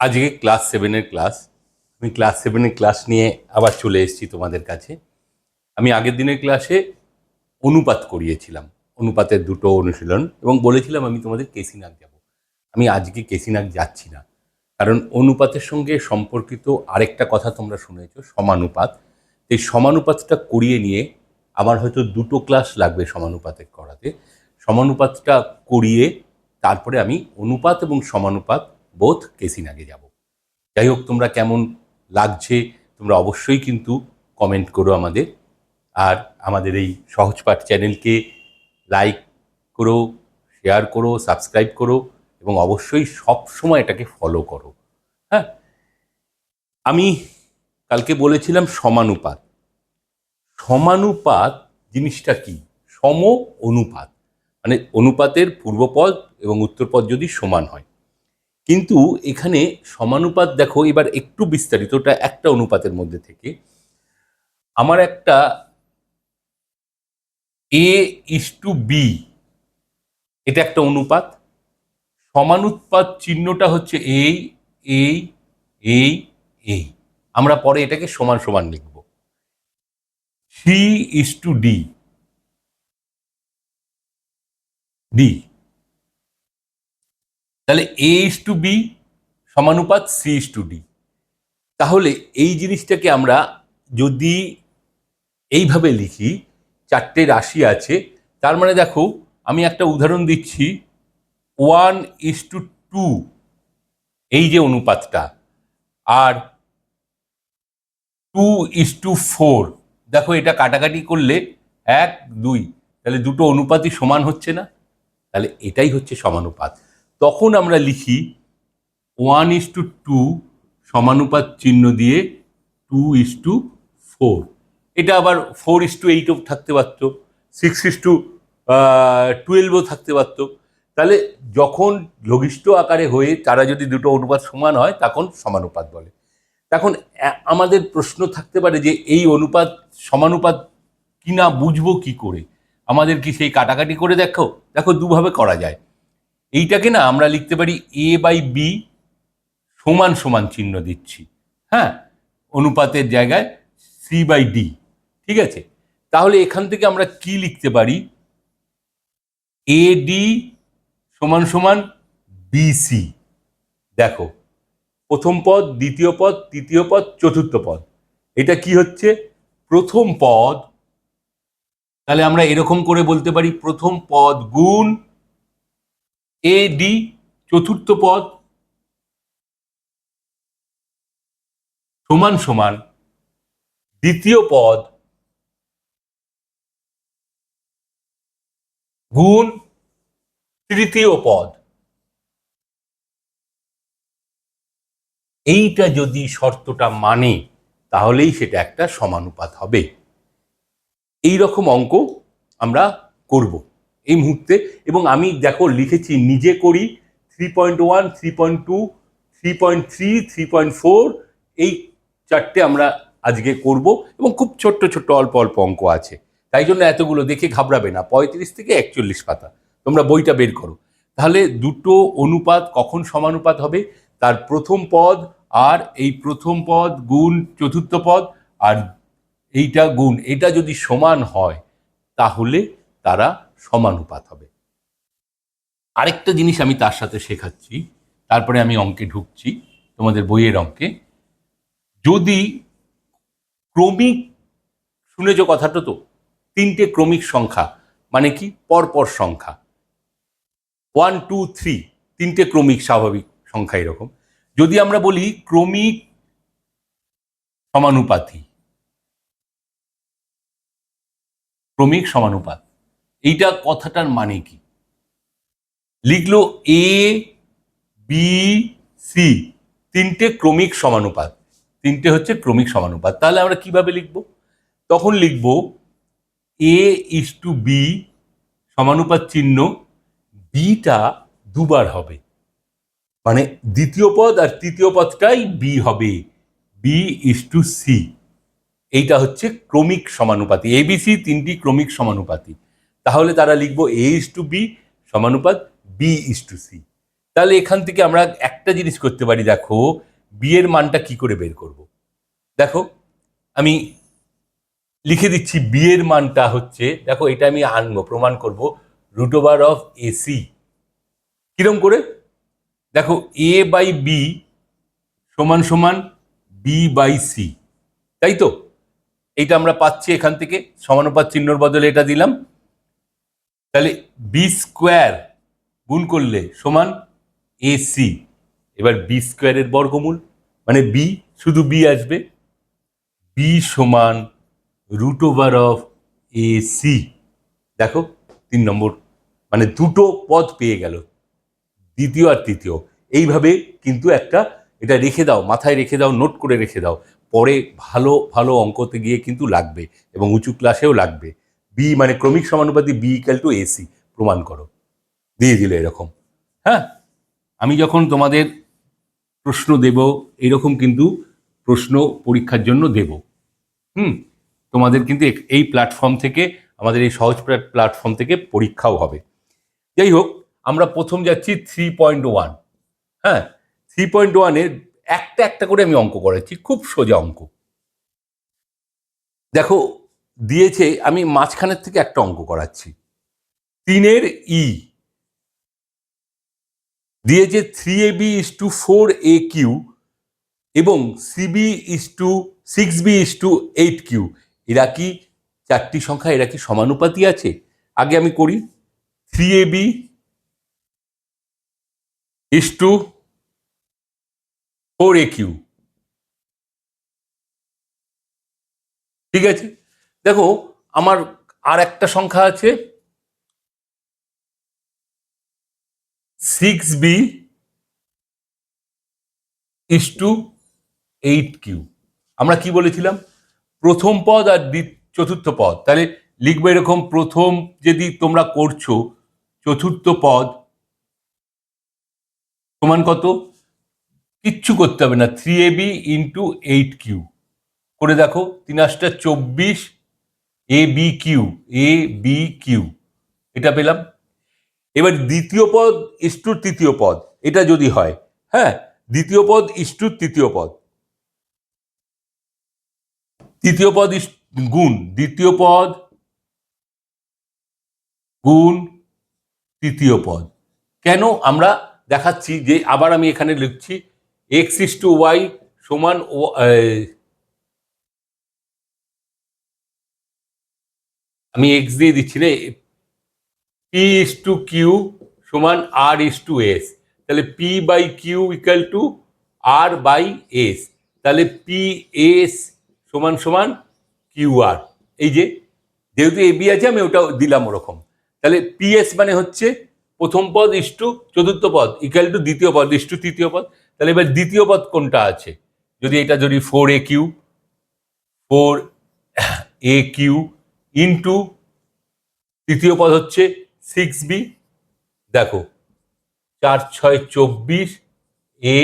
আজকে ক্লাস সেভেনের ক্লাস আমি ক্লাস সেভেনের ক্লাস নিয়ে আবার চলে এসেছি তোমাদের কাছে। আমি আগের দিনের ক্লাসে অনুপাত করিয়েছিলাম। অনুপাতের দুটো অনুশীলন এবং বলেছিলাম আমি তোমাদের কেসিনাক যাব। আমি আজকে কেসিনাক যাচ্ছি না। কারণ অনুপাতের সঙ্গে সম্পর্কিত আরেকটা কথা তোমরা শুনেছো, সমানুপাত। এই সমানুপাতটা করিয়ে নিয়ে আমার হয়তো দুটো ক্লাস লাগবে সমানুপাতের করাতে। সমানুপাতটা করিয়ে তারপরে আমি অনুপাত এবং সমানুপাত বোধ কেসিনাগে যাব। যাই হোক তোমরা কেমন লাগছে তোমরা অবশ্যই কিন্তু কমেন্ট করো আমাদের। আর আমাদের এই সহজপাঠ চ্যানেলকে লাইক করো শেয়ার করো সাবস্ক্রাইব করো এবং অবশ্যই সব সময় এটাকে ফলো করো। হ্যাঁ? আমি কালকে বলেছিলাম সমানুপাত। সমানুপাত জিনিসটা কি? সম অনুপাত। মানে অনুপাতের পূর্বপদ এবং উত্তরপদ যদি সমান হয়। কিন্তু এখানে সমানুপাত দেখো, এবার একটু বিস্তারিত, ওটা একটা অনুপাতের মধ্যে থেকে। আমার একটা এ ইস টু বি এটা একটা অনুপাত। সমানুৎপাত চিহ্নটা হচ্ছে এই এই এই এই আমরা পরে এটাকে সমান সমান লিখব। C is to D D তাহলে এ ইস টু বি সমানুপাত সি ইস টু ডি তাহলে এই জিনিসটাকে আমরা যদি এইভাবে লিখি, চারটে রাশি আছে, তার মানে দেখো, আমি একটা উদাহরণ দিচ্ছি ওয়ান ইস টু টু এই যে অনুপাতটা, আর টু ইস টু ফোর দেখো এটা কাটাকাটি করলে এক, দুই, তাহলে দুটো অনুপাতই সমান হচ্ছে না, তাহলে এটাই হচ্ছে সমানুপাত। তখন আমরা লিখি ওয়ান ইস টু টু সমানুপাত চিহ্ন দিয়ে টু ইস টু ফোর এটা আবার ফোর ইস টু এইটও থাকতে পারতো সিক্স ইস টু টুয়েলভও থাকতে পারতো। তাহলে যখন লঘিষ্ঠ আকারে হয়ে তারা যদি দুটো অনুপাত সমান হয়, তখন সমানুপাত বলে। তখন আমাদের প্রশ্ন থাকতে পারে যে এই অনুপাত সমানুপাত কিনা বুঝব কি করে? আমাদের কি সেই কাটাকাটি করে দেখো? দেখো দুভাবে করা যায়। এইটাকে না আমরা লিখতে পারি এ বাই বি সমান সমান চিহ্ন দিচ্ছি। হ্যাঁ? অনুপাতের জায়গায় সি বাই ডি ঠিক আছে? তাহলে এখান থেকে আমরা কি লিখতে পারি? এ ডি সমান সমান বিসি দেখো, প্রথম পদ, দ্বিতীয় পদ, তৃতীয় পদ, চতুর্থ পদ। এটা কি হচ্ছে? প্রথম পদ। তাহলে আমরা এরকম করে বলতে পারি প্রথম পদ গুণ এ ডি চতুর্থ পদ, সমান সমান দ্বিতীয় পদ গুণ তৃতীয় পদ। এইটা যদি শর্তটা মানে তাহলেই সেটা একটা সমানুপাত হবে। এই রকম অঙ্ক আমরা করব। এই মুহূর্তে এবং আমি দেখো লিখেছি নিজে করি three point one three point two three point three three point four এই চারটে আমরা আজকে করব এবং খুব ছোট্ট ছোট্ট অল্প অল্প অঙ্ক আছে। তাই জন্য এতগুলো দেখে ঘাবড়াবে না। পঁয়ত্রিশ থেকে একচল্লিশ পাতা। তোমরা বইটা বের করো। তাহলে দুটো অনুপাত কখন সমানুপাত হবে? তার প্রথম পদ আর এই প্রথম পদ গুণ চতুর্থ পদ আর এইটা গুণ। এটা যদি সমান হয়, তাহলে তারা সমানুপাত হবে। আরেকটা জিনিস আমি তার সাথে শেখাচ্ছি, তারপরে আমি অঙ্কে ঢুকছি, তোমাদের বইয়ের অঙ্কে। যদি ক্রমিক, শুনেছ কথাটা তো? তিনটে ক্রমিক সংখ্যা মানে কি? পরপর সংখ্যা। ওয়ান টু থ্রি তিনটে ক্রমিক স্বাভাবিক সংখ্যা এরকম। যদি আমরা বলি ক্রমিক সমানুপাতি, ক্রমিক সমানুপাত এইটা কথাটার মানে কি? লিখলো এ বি সি তিনটে ক্রমিক সমানুপাত। তিনটে হচ্ছে ক্রমিক সমানুপাত। তাহলে আমরা কীভাবে লিখব? তখন লিখব এ ইস টু বি সমানুপাত চিহ্ন বিটা দুবার হবে। মানে দ্বিতীয় পদ আর তৃতীয় পদটাই বি হবে। বি ইস টু সি এইটা হচ্ছে ক্রমিক সমানুপাতি। এবিসি তিনটি ক্রমিক সমানুপাতি। তাহলে তারা লিখব এ ইস টু বি সমানুপাত বি ইস টু সি তাহলে এখান থেকে আমরা একটা জিনিস করতে পারি, দেখো বি এর মানটা কি করে বের করব? দেখো, আমি লিখে দিচ্ছি বি এর মানটা হচ্ছে, দেখো, এটা আমি আনব, প্রমাণ করব রুট ওভার অফ এসি কিরম করে? দেখো এ বাই বি সমান সমান বি বাই সি তাই তো? এইটা আমরা পাচ্ছি এখান থেকে, সমানুপাত চিহ্নর বদলে এটা দিলাম। তাহলে বি স্কোয়ার গুণ করলে সমান এ সি এবার বি স্কোয়ারের বর্গমূল মানে বি শুধু বি আসবে। বি সমান root over of A C দেখো, তিন নম্বর মানে দুটো পদ পেয়ে গেল। দ্বিতীয় আর তৃতীয়। এইভাবে কিন্তু একটা, এটা রেখে দাও, মাথায় রেখে দাও নোট করে রেখে দাও। পরে ভালো ভালো অঙ্কতে গিয়ে কিন্তু লাগবে এবং উঁচু ক্লাসেও লাগবে। বি মানে ক্রমিক সমানুপাতি বি ইকাল টু এসি প্রমাণ করো। দিয়ে দিলে এরকম। হ্যাঁ? আমি যখন তোমাদের প্রশ্ন দেব, এরকম কিন্তু প্রশ্ন পরীক্ষার জন্য দেব। হুম? তোমাদের কিন্তু এই প্ল্যাটফর্ম থেকে, আমাদের এই সহজ প্ল্যাট- প্ল্যাটফর্ম থেকে পরীক্ষাও হবে। যাই হোক, আমরা প্রথম যাচ্ছি থ্রি পয়েন্ট ওয়ান হ্যাঁ? থ্রি পয়েন্ট ওয়ানের একটা একটা করে আমি অঙ্ক করাচ্ছি, খুব সোজা অঙ্ক। দেখো দিয়েছে, আমি মাঝখানের থেকে একটা অঙ্ক করাচ্ছি। তিনের ই। দিয়েছে three A B is to four A Q এবং CB is to six B is to eight Q এরা কি চারটি সংখ্যা, এরা কি সমানুপাতি আছে? আগে আমি করি three A B is to four A Q ঠিক আছে? দেখো, আমার আর একটা সংখ্যা আছে। Six B is to eight Q আমরা কি বলেছিলাম? প্রথম পদ আর চতুর্থ পদ। তাহলে লিখবে এরকম, প্রথম যদি তোমরা করছ, চতুর্থ পদ সমান কত? কিচ্ছু করতে হবে না। Three A B into eight Q করে দেখো, তিন আটটা চব্বিশ A B Q A B Q এটা পেলাম। এবার দ্বিতীয় পদ ইস্টুর তৃতীয় পদ, এটা যদি হয় হ্যাঁ দ্বিতীয় পদ ইস্টুর তৃতীয় পদ। তৃতীয় পদ গুণ, দ্বিতীয় পদ গুণ তৃতীয় পদ। কেন আমরা দেখাচ্ছি যে আবার আমি এখানে লিখছি এক্স ইস টু ওয়াই সমান আমি এক্স দিয়ে দিচ্ছি না পি ইস টু কিউ সমান আর ইস টু এস তাহলে P by Q equal to R by S তাহলে পি এস সমান সমান কিউ আর এই যে, যেহেতু এ বি আছে, আমি ওটা দিলাম ওরকম। তাহলে পি এস মানে হচ্ছে প্রথম পদ ইস টু চতুর্থ পদ ইকাল টু দ্বিতীয় পদ ইস টু তৃতীয় পদ। তাহলে এবার দ্বিতীয় পদ কোনটা আছে? যদি এটা যদি four A Q four A Q into তৃতীয় পদ হচ্ছে সিক্স বি দেখো, চার, ছয়, চব্বিশ এ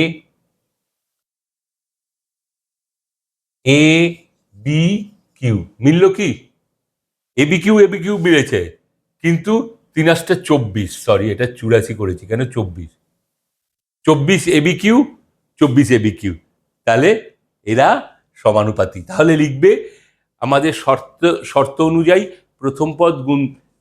এ বি কিউ মিলল কি? A B Q A B Q মিলেছে, কিন্তু তিন আসটা চব্বিশ। সরি এটা চুরাশি করেছি, কেন চব্বিশ? চব্বিশ এ বি কিউ চব্বিশ এ বি কিউ তাহলে এরা সমানুপাতি। তাহলে লিখবে আমাদের শর্ত শর্ত অনুযায়ী প্রথম পদ গুণ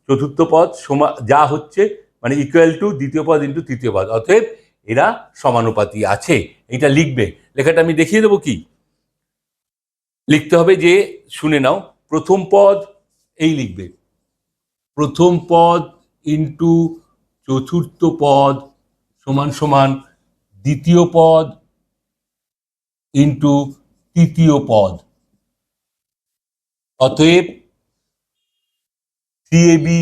চতুর্থ পদ সমা যা হচ্ছে মানে ইকুয়াল টু দ্বিতীয় পদ ইন্টু তৃতীয় পদ। অতএব এরা সমানুপাতি আছে। এটা লিখবে। লেখাটা আমি দেখিয়ে দেবো কি? লিখতে হবে যে, শুনে নাও, প্রথম পদ এই লিখবে। প্রথম পদ ইন্টু চতুর্থ পদ সমান সমান দ্বিতীয় পদ ইন্টু তৃতীয় পদ। অতএব three A B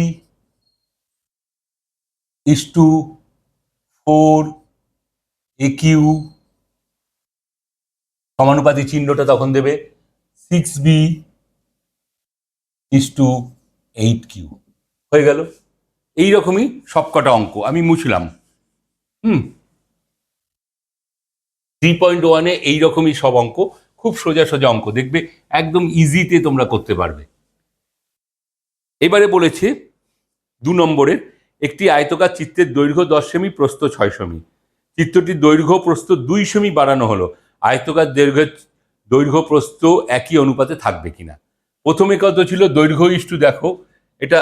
is to four A Q সমানুপাতি চিহ্নটা তখন দেবে six B is to eight Q হয়ে গেল? এইরকমই সবকটা অঙ্ক। আমি মুছলাম। হুম? থ্রি পয়েন্ট ওয়ানে এইরকমই সব অঙ্ক। খুব সোজা সোজা অঙ্ক, দেখবে একদম ইজিতে তোমরা করতে পারবে। এবারে বলেছে দু নম্বরের একটি আয়তকার চিত্রের দৈর্ঘ্য দশ সেমি, প্রস্থ ছয় সেমি। চিত্রটির দৈর্ঘ্য প্রস্থ দুই সেমি বাড়ানো হলো। আয়তকার দৈর্ঘ্য দৈর্ঘ্য প্রস্থ একই অনুপাতে থাকবে কিনা? প্রথমে কত ছিল? দৈর্ঘ্য ইষ্টু দেখো, এটা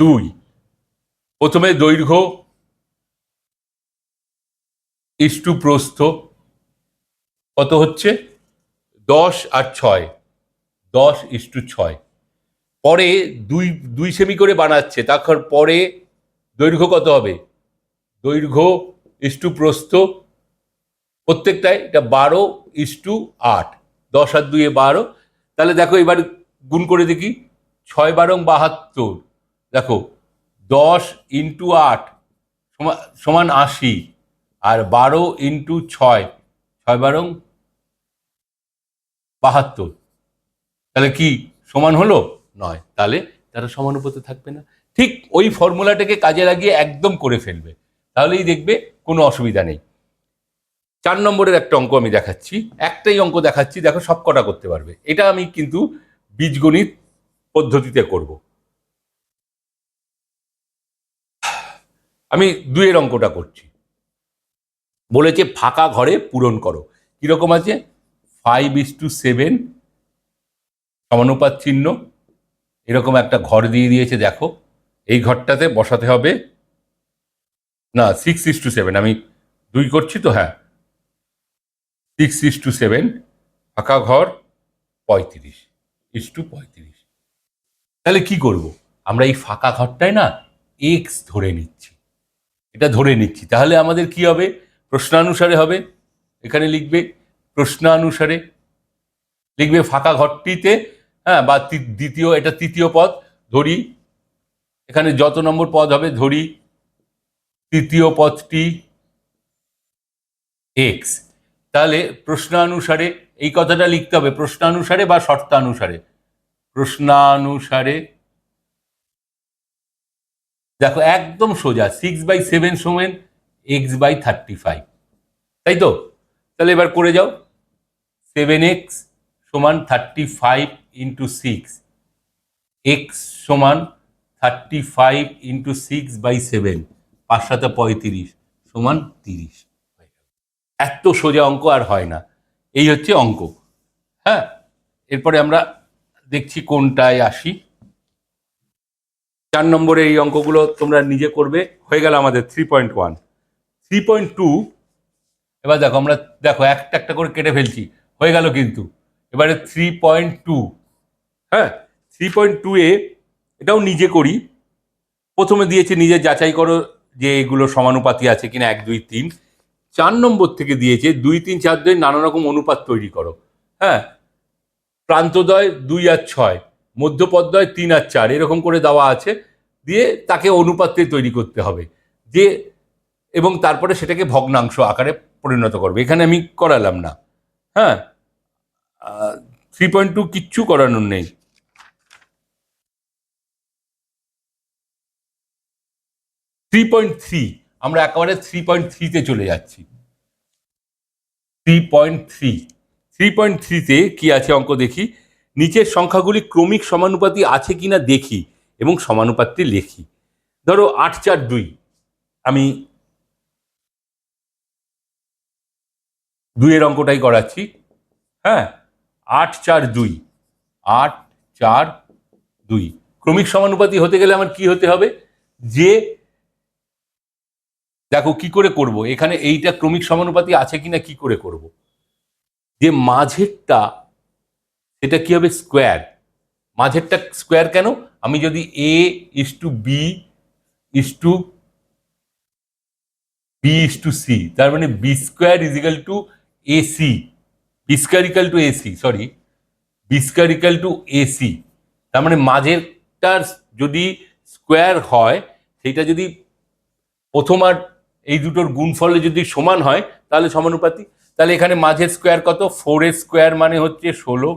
দুই। প্রথমে দৈর্ঘ্য ইস্টু প্রস্থ কত হচ্ছে? দশ আর ছয়। দশ ইস্টু ছয়। পরে দুই দুই সেমি করে বানাচ্ছে, তারপর পরে দৈর্ঘ্য কত হবে? দৈর্ঘ্য ইস্টু প্রস্থ প্রত্যেকটায় এটা বারো ইস্টু আট। দশ আর দুয়ে বারো। তাহলে দেখো এবার গুণ করে দেখি, ছয় বারং বাহাত্তর। দেখো, দশ ইন্টু আট সমান সমান আশি। আর বারো ইন্টু ছয় ছয় বারং বাহাত্তর। তাহলে কি সমান হলো? নয়। তাহলে তারা সমানুপাতে থাকবে না। ঠিক ওই ফর্মুলাটাকে কাজে লাগিয়ে একদম করে ফেলবে। তাহলেই দেখবে কোনো অসুবিধা নেই। চার নম্বরের একটা অঙ্ক আমি দেখাচ্ছি। একটাই অঙ্ক দেখাচ্ছি, দেখো সব কটা করতে পারবে। এটা আমি কিন্তু বীজগণিত পদ্ধতিতে করব। আমি দুয়ের অঙ্কটা করছি। বলেছে, ফাঁকা ঘরে পূরণ করো। কীরকম আছে? ফাইভ ইস টু সেভেন সমানুপাত চিহ্ন। এরকম একটা ঘর দিয়ে দিয়েছে, দেখো। এই ঘরটাতে বসাতে হবে। না সিক্স ইস টু সেভেন আমি দুই করছি তো হ্যাঁ। সিক্স ইস টু সেভেন ফাঁকা ঘর, পঁয়ত্রিশ ইস টু পঁয়ত্রিশ। তাহলে কি করব? আমরা এই ফাঁকা ঘরটায় না এক্স ধরে নিচ্ছি। এটা ধরে নিচ্ছি। তাহলে আমাদের কি হবে? প্রশ্নানুসারে হবে, এখানে লিখবে প্রশ্নানুসারে, লিখবে ফাঁকা ঘরটিতে হ্যাঁ বা দ্বিতীয়, এটা তৃতীয় পদ, ধরি, এখানে যত নম্বর পদ হবে, ধরি, তৃতীয় পদটি এক্স তাহলে প্রশ্নানুসারে, এই কথাটা লিখতে হবে, প্রশ্নানুসারে বা শর্তানুসারে? প্রশ্নানুসারে, দেখো একদম সোজা সিক্স বাই সেভেন সমেন এক্স বাই থার্টি ফাইভ তাই তো? তাহলে এবার করে যাও। সেভেন এক্স সমান thirty five into six X সমান thirty five into six by seven পাঁচ সাথে পঁয়ত্রিশ সমান তিরিশ। এত সোজা অঙ্ক আর হয় না। এই হচ্ছে অঙ্ক। হ্যাঁ? এরপরে আমরা দেখছি কোনটায় আসি। চার নম্বরে এই অঙ্কগুলো তোমরা নিজে করবে। হয়ে গেল আমাদের three point one three point two এবার দেখো আমরা, দেখো একটা একটা করে কেটে ফেলছি, হয়ে গেল কিন্তু। এবারে থ্রি পয়েন্ট টু হ্যাঁ? থ্রি পয়েন্ট টু এ এটাও নিজে করি। প্রথমে দিয়েছে নিজে যাচাই করো যে এগুলো সমানুপাতি আছে কিনা, এক, দুই, তিন। চার নম্বর থেকে দিয়েছে দুই, তিন, চার, দুই, নানা রকম অনুপাত তৈরি করো হ্যাঁ? প্রান্তদয় দুই আর ছয় মধ্যপদ্ময় তিন আর চার, এরকম করে দেওয়া আছে। দিয়ে তাকে অনুপাতে তৈরি করতে হবে। যে এবং তারপরে সেটাকে ভগ্নাংশ আকারে পরিণত করবে। এখানে আমি করালাম না। হ্যাঁ? থ্রি পয়েন্ট টু কিচ্ছু করানোর নেই। থ্রি পয়েন্ট থ্রি আমরা একেবারে থ্রি পয়েন্ট থ্রিতে চলে যাচ্ছি। Three point three three point থ্রিতে কি আছে অঙ্ক দেখি? নিচের সংখ্যাগুলি ক্রমিক সমানুপাতি আছে কিনা দেখি এবং সমানুপাতটি লেখি। ধরো আট চার দুই, আমি দুইয়ের অঙ্কটাই করাচ্ছি। হ্যাঁ? আট চার দুই। আট চার দুই। ক্রমিক সমানুপাতি হতে গেলে আমার কি হতে হবে? যে দেখো কি করে করব? এখানে এইটা ক্রমিক সমানুপাতি আছে কিনা কি করে করব? যে মাঝেরটা, সেটা কি হবে? স্কোয়ার। মাঝেরটা স্কোয়ার কেন? আমি যদি A is to B is to B is to C, তার মানে B square equal to A C B square equal to AC sorry B square equal to AC তার মানে মাঝেরটার যদি স্কোয়ার হয় সেটা যদি প্রথম আর এই দুটোর গুণফলে যদি সমান হয়, তাহলে সমানুপাতি তাহলে এখানে মাঝের স্কোয়ার কত? ফোর এর স্কোয়ার মানে হচ্ছে ষোলো,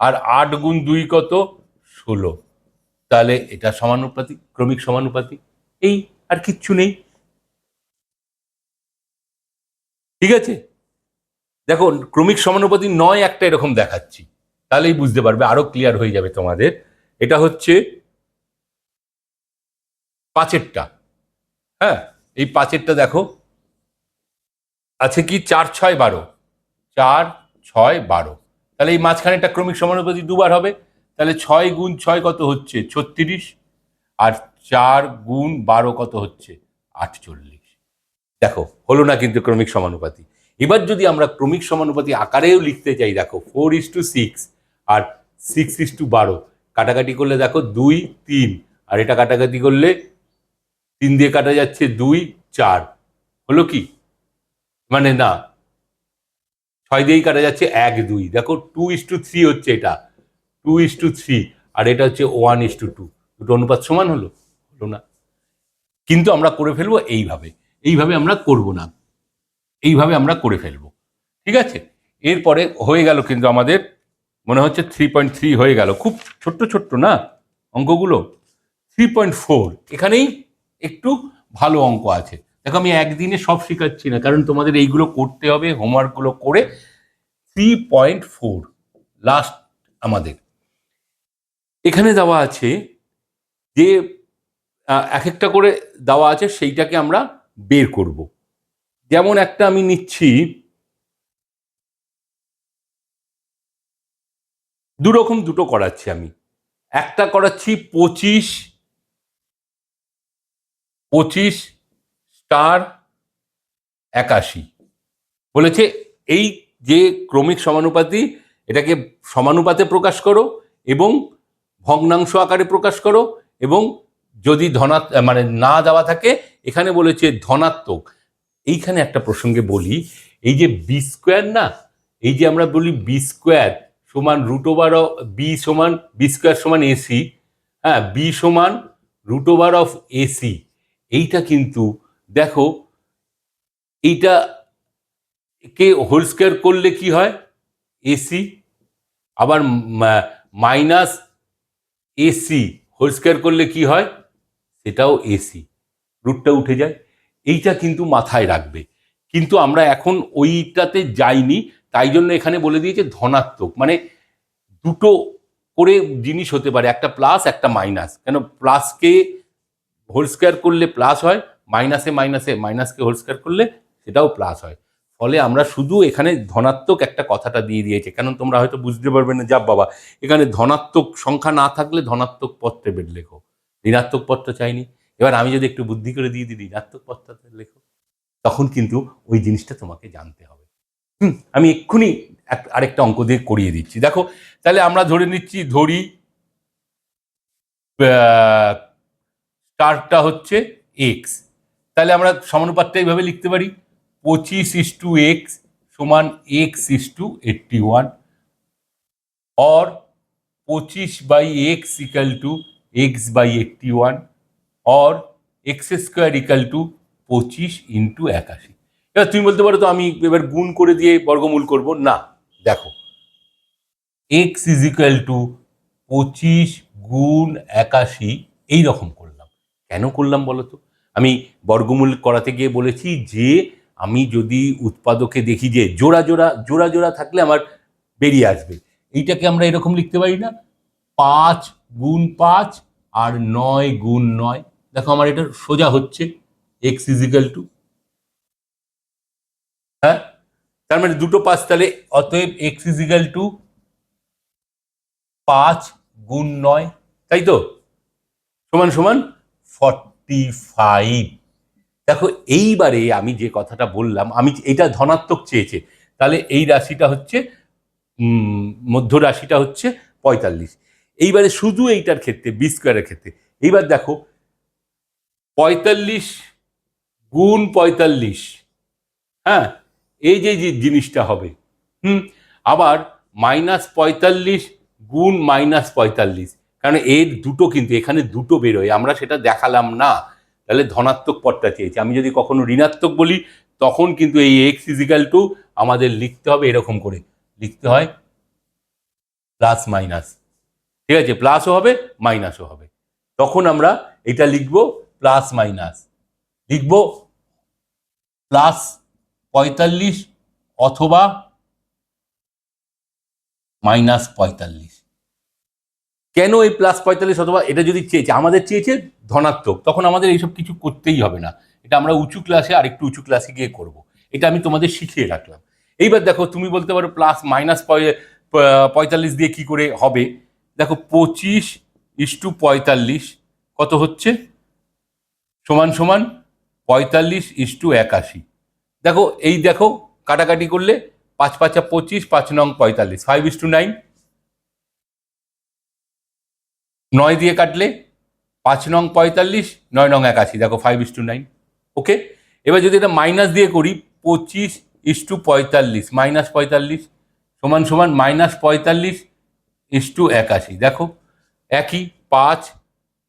আর আট গুণ দুই কত? ষোলো। তাহলে এটা সমানুপাতি ক্রমিক সমানুপাতি এই আর কিচ্ছু নেই। ঠিক আছে? দেখো ক্রমিক সমানুপাতি নয় একটা এরকম দেখাচ্ছি। তাহলেই বুঝতে পারবে, আরও ক্লিয়ার হয়ে যাবে তোমাদের। এটা হচ্ছে পাঁচেরটা। হ্যাঁ এই পাঁচেরটা দেখো। আছে কি? চার, ছয়, বারো। চার, ছয়, বারো। তাহলে এই মাঝখানে একটা ক্রমিক সমানুপাতি দুবার হবে। তাহলে ছয় গুণ ছয় কত হচ্ছে? ছত্রিশ। আর চার গুণ বারো কত হচ্ছে? আটচল্লিশ। দেখো, হলো না কিন্তু ক্রমিক সমানুপাতি এবার যদি আমরা ক্রমিক সমানুপাতি আকারেও লিখতে চাই, দেখো ফোর ইস টু সিক্স আর সিক্স ইস টু বারো, কাটাকাটি করলে দেখো দুই, তিন, আর এটা কাটাকাটি করলে তিন দিয়ে কাটা যাচ্ছে দুই, চার, হলো কি? মানে না, ছয় দিয়েই কাটা যাচ্ছে এক, দুই, দেখো টু ইস টু থ্রি হচ্ছে এটা টু ইস টু থ্রি আর এটা হচ্ছে ওয়ান ইস টু টু দুটো অনুপাত সমান হলো? হলো না। কিন্তু আমরা করে ফেলব এইভাবে এইভাবে আমরা করব না। এইভাবে আমরা করে ফেলব। ঠিক আছে? এরপরে হয়ে গেল কিন্তু আমাদের, মনে হচ্ছে থ্রি পয়েন্ট থ্রি হয়ে গেল। খুব ছোট্ট ছোট্ট না অঙ্কগুলো? থ্রি পয়েন্ট ফোর এখানেই একটু ভালো অঙ্ক আছে। দেখো আমি একদিনে সব শেখাচ্ছি না, কারণ তোমাদের এইগুলো করতে হবে হোমওয়ার্কগুলো করে। থ্রি পয়েন্ট ফোর লাস্ট আমাদের। এখানে দেওয়া আছে যে এক একটা করে দেওয়া আছে, সেইটাকে আমরা বের করব। যেমন একটা আমি নিচ্ছি, দু রকম দুটো করাচ্ছি আমি। একটা করাচ্ছি পঁচিশ পঁচিশ স্টার একাশি। বলেছে এই যে ক্রমিক সমানুপাতি, এটাকে সমানুপাতে প্রকাশ করো এবং ভগ্নাংশ আকারে প্রকাশ করো এবং যদি ধনাত্ম মানে না দেওয়া থাকে, এখানে বলেছে ধনাত্মক। এইখানে একটা প্রসঙ্গে বলি, এই যে বি স্কোয়ার না, এই যে আমরা বলি বি স্কোয়ার সমান রুট ওভার অফ বি সমান বি স্কোয়ার সমান এসি হ্যাঁ বি সমান রুট ওভার অফ এসি এইটা কিন্তু দেখো, এইটা কে হোল স্কোয়ার করলে কি হয়? এসি আবার মাইনাস এসি হোল স্কোয়ার করলে কি হয়? সেটাও এসি রুটটা উঠে যায়। এইটা কিন্তু মাথায় রাখবে। কিন্তু আমরা এখন ওইটাতে যাইনি, তাই জন্য এখানে বলে দিয়েছে ধনাত্মক। মানে দুটো করে জিনিস হতে পারে, একটা প্লাস একটা মাইনাস কেন? প্লাসকে হোল স্কোয়ার করলে প্লাস হয় মাইনাসে মাইনাসে মাইনাসকে হোল স্কোয়ার করলে সেটাও প্লাস হয়। ফলে আমরা শুধু এখানে ধনাত্মক একটা কথাটা দিয়ে দিয়েছে। কেন? তোমরা হয়তো বুঝতে পারবে না যাব বাবা। এখানে ধনাত্মক সংখ্যা না থাকলে ধনাত্মক পত্রে বেড লেখো। ঋণাত্মক পত্র চাইনি। এবার আমি যদি একটু বুদ্ধি করে দিয়ে দিই ঋণাত্মক পত্রতে লেখো, তখন কিন্তু ওই জিনিসটা তোমাকে জানতে হবে। হুম, আমি এক্ষুনি এক- আরেকটা অঙ্ক দিয়ে করিয়ে দিচ্ছি। দেখো, তাহলে আমরা ধরে নিচ্ছি, ধরি স্টারটা হচ্ছে এক্স তাহলে আমরা সমানুপাতটা এইভাবে লিখতে পারি, পঁচিশ ইস টু এক্স সমান X is to eighty one. Or, পঁচিশ by X equal to X by eighty one. Or X square equal to পঁচিশ ইন্টু একাশি। এবার তুমি বলতে পারো তো আমি এবার গুণ করে দিয়ে বর্গমূল করব? না, দেখো। এক্স ইজ ইকুয়াল টু পঁচিশ গুণ একাশি এই রকম করলাম। কেন করলাম বলো তো? আমি বর্গমূল করাতে গিয়ে বলেছি যে আমি যদি উৎপাদকে দেখি যে জোড়া জোড়া জোড়া জোড়া থাকলে আমার বেরিয়ে আসবে। এইটাকে আমরা এরকম লিখতে পারি না? পাঁচ গুণ পাঁচ আর নয় গুণ নয়। দেখো আমার এটা সোজা হচ্ছে এক্স ইজিক্যাল টু হ্যাঁ? তার মানে দুটো পাঁচ তাহলে অতএব এক্স ইজিক্যাল টু পাঁচ গুণ নয়, তাই তো? সমান সমান ফর্টি ফাইভ দেখো এইবারে আমি যে কথাটা বললাম, আমি এটা ধনাত্মক চেয়েছে, তাহলে এই রাশিটা হচ্ছে মধ্য রাশিটা হচ্ছে পঁয়তাল্লিশ। এইবারে শুধু এইটার ক্ষেত্রে বি স্কোয়ারের ক্ষেত্রে। এইবার দেখো পঁয়তাল্লিশ গুণ পঁয়তাল্লিশ। হ্যাঁ এই যে জিনিসটা হবে। হুম, আবার মাইনাস পঁয়তাল্লিশ গুণ মাইনাস পঁয়তাল্লিশ। কারণ এর দুটো কিন্তু, এখানে দুটো বেরোয়, আমরা সেটা দেখালাম না। তাহলে ধনাত্মক পদটা চেয়েছি। আমি যদি কখনো ঋণাত্মক বলি, তখন কিন্তু এই এক্স ইজিক্যাল টু আমাদের লিখতে হবে এরকম করে। লিখতে হয় প্লাস মাইনাস ঠিক আছে প্লাসও হবে মাইনাসও হবে। তখন আমরা এটা লিখব প্লাস মাইনাস। লিখব প্লাস পঁয়তাল্লিশ অথবা মাইনাস পঁয়তাল্লিশ। কেন এই প্লাস পঁয়তাল্লিশ অথবা এটা যদি চেয়েছে? আমাদের চেয়েছে ধনাত্মক। তখন আমাদের এইসব কিছু করতেই হবে না। এটা আমরা উঁচু ক্লাসে আর একটু উঁচু ক্লাসে গিয়ে করব। এটা আমি তোমাদের শিখিয়ে রাখলাম। এইবার দেখো, তুমি বলতে পারো প্লাস মাইনাস পঁয়তাল্লিশ দিয়ে কি করে হবে? দেখো, পঁচিশ ইস টু পঁয়তাল্লিশ, কত হচ্ছে? সমান সমান পঁয়তাল্লিশ ইস টু একাশি। দেখো, এই দেখো, কাটাকাটি করলে পাঁচ পাঁচা পঁচিশ, পাঁচ নং পঁয়তাল্লিশ ফাইভ ইস টু নাইন নয় দিয়ে কাটলে পাঁচ নং পঁয়তাল্লিশ, নয় নং একাশি, দেখো five is to nine okay? এবার যদি এটা মাইনাস দিয়ে করি, পঁচিশ ইস টু পঁয়তাল্লিশ মাইনাস পঁয়তাল্লিশ, সমান সমান মাইনাস পঁয়তাল্লিশ ইস টু একাশি। দেখো, একই পাঁচ,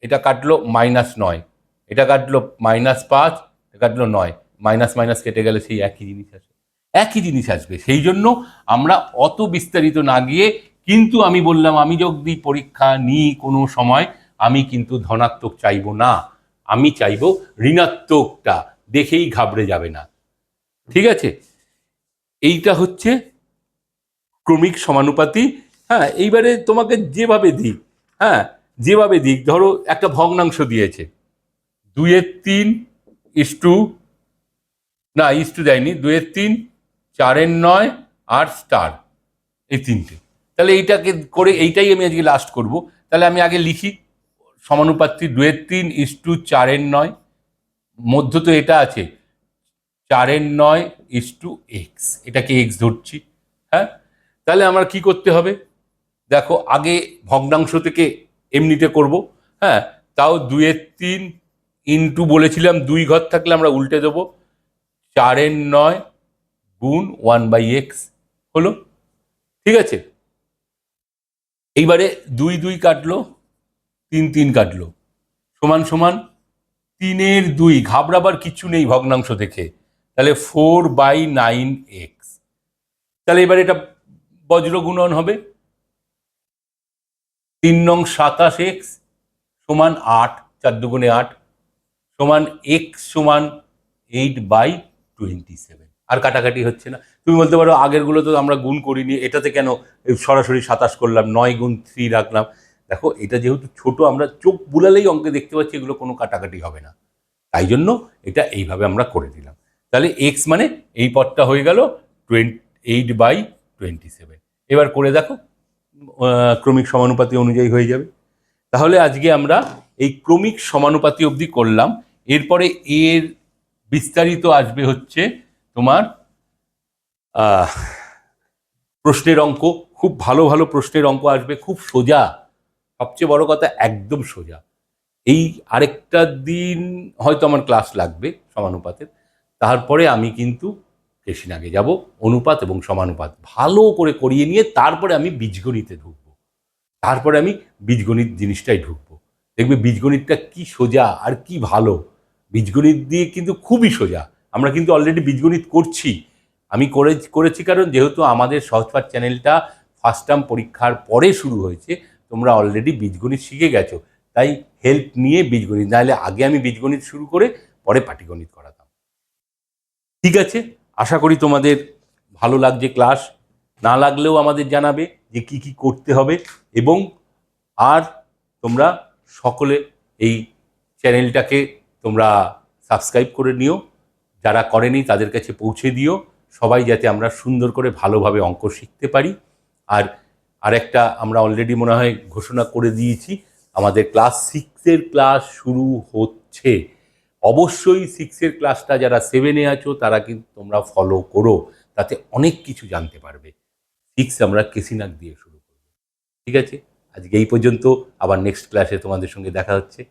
এটা কাটলো মাইনাস নয়। এটা কাটলো মাইনাস পাঁচ কাটলো নয়। মাইনাস মাইনাস কেটে গেলে সেই একই জিনিস আসবে। একই জিনিস আসবে। সেই জন্য আমরা অত বিস্তারিত না গিয়ে কিন্তু আমি বললাম, আমি যদি পরীক্ষা নিই কোনো সময়, আমি কিন্তু ধনাত্মক চাইব না। আমি চাইব ঋণাত্মকটা। দেখেই ঘাবড়ে যাবে না। ঠিক আছে? এইটা হচ্ছে ক্রমিক সমানুপাতি। হ্যাঁ এইবারে তোমাকে যেভাবে দিক হ্যাঁ যেভাবে দিক, ধরো একটা ভগ্নাংশ দিয়েছে। দুইয়ের তিন ইস টু না ইস টু দেয়নি দুইয়ের তিন, চারের নয় আর স্টার, এই তিনটে। তাহলে এইটাকে করে এইটাই আমি আজকে লাস্ট করব। তাহলে আমি আগে লিখি সমানুপাত্রী দুয়ের তিন ইস টু চারের নয়, মধ্য তো এটা আছে, চারের নয় ইস টু এক্স, এটাকে এক্স ধরছি হ্যাঁ? তাহলে আমার কি করতে হবে? দেখো, আগে ভগ্নাংশ থেকে এমনিতে করব হ্যাঁ? তাও দুয়ের তিন ইন্টু বলেছিলাম দুই ঘর থাকলে আমরা উল্টে দেবো। চারের নয় গুণ ওয়ান বাই এক্স হলো। ঠিক আছে? এইবারে দুই দুই কাটলো, তিন তিন কাটলো। সমান সমান তিনের দুই। ঘাবড়াবার কিছু নেই ভগ্নাংশ দেখে। তাহলে ফোর বাই নাইন এক্স। তাহলে এবার এটা বজ্র গুণন হবে। তিন নং সাতাশ এক্স সমান আট, চার দুগুণে আট। সমান এক্স সমান এইট বাই টোয়েন্টি সেভেন আর কাটাকাটি হচ্ছে না। তুমি বলতে পারো, আগেরগুলো তো আমরা গুণ করিনি, এটাতে কেন সরাসরি সাতাশ করলাম, নয় গুণ থ্রি রাখলাম? দেখো, এটা যেহেতু ছোট, আমরা চোখ বুলালেই অঙ্কে দেখতে পাচ্ছি, এগুলো কোনো কাটাকাটি হবে না। তাই জন্য এটা এইভাবে আমরা করে দিলাম। তাহলে এক্স মানে এই পথটা হয়ে গেল এইট বাই টোয়েন্টি সেভেন এবার করে দেখো ক্রমিক সমানুপাতি অনুযায়ী হয়ে যাবে। তাহলে আজকে আমরা এই ক্রমিক সমানুপাতি অবধি করলাম। এরপরে এর বিস্তারিত আসবে হচ্ছে তোমার প্রশ্নের অঙ্ক। খুব ভালো ভালো প্রশ্নের অঙ্ক আসবে, খুব সোজা। সবচেয়ে বড় কথা, একদম সোজা। এই আরেকটা দিন হয়তো আমার ক্লাস লাগবে সমানুপাতের। তারপরে আমি কিন্তু আগে যাব, অনুপাত এবং সমানুপাত। ভালো করে করিয়ে নিয়ে তারপরে আমি বীজগণিতে ঢুকবো। তারপরে আমি বীজগণিত জিনিসটাই ঢুকবো। দেখবে বীজগণিতটা কি সোজা আর কি ভালো। বীজগণিত দিয়ে কিন্তু খুবই সোজা। আমরা কিন্তু অলরেডি বীজগণিত করছি। আমি করে, করেছি কারণ যেহেতু আমাদের সহজপাঠ চ্যানেলটা ফার্স্ট টার্ম পরীক্ষার পরে শুরু হয়েছে, তোমরা অলরেডি বীজগণিত শিখে গেছো। তাই হেল্প নিয়ে বীজগণিত, নাহলে আগে আমি বীজগণিত শুরু করে পরে পাটিগণিত করাতাম। ঠিক আছে? আশা করি তোমাদের ভালো লাগছে ক্লাস না লাগলেও আমাদের জানাবে যে কি কি করতে হবে এবং আর তোমরা সকলে এই চ্যানেলটাকে তোমরা সাবস্ক্রাইব করে নিও। যারা করেনি তাদের কাছে পৌঁছে দিও। সবাই যাতে আমরা সুন্দর করে ভালোভাবে অঙ্ক শিখতে পারি। আর আরেকটা আমরা অলরেডি মনে হয় ঘোষণা করে দিয়েছি, আমাদের ক্লাস সিক্সের ক্লাস শুরু হচ্ছে। অবশ্যই সিক্সের ক্লাসটা যারা সেভেনে আছো, তারা কিন্তু তোমরা ফলো করো। তাতে অনেক কিছু জানতে পারবে। সিক্স আমরা কেসিনাক দিয়ে শুরু করব। ঠিক আছে? আজকে এই পর্যন্ত। আবার নেক্সট ক্লাসে তোমাদের সঙ্গে দেখা হচ্ছে।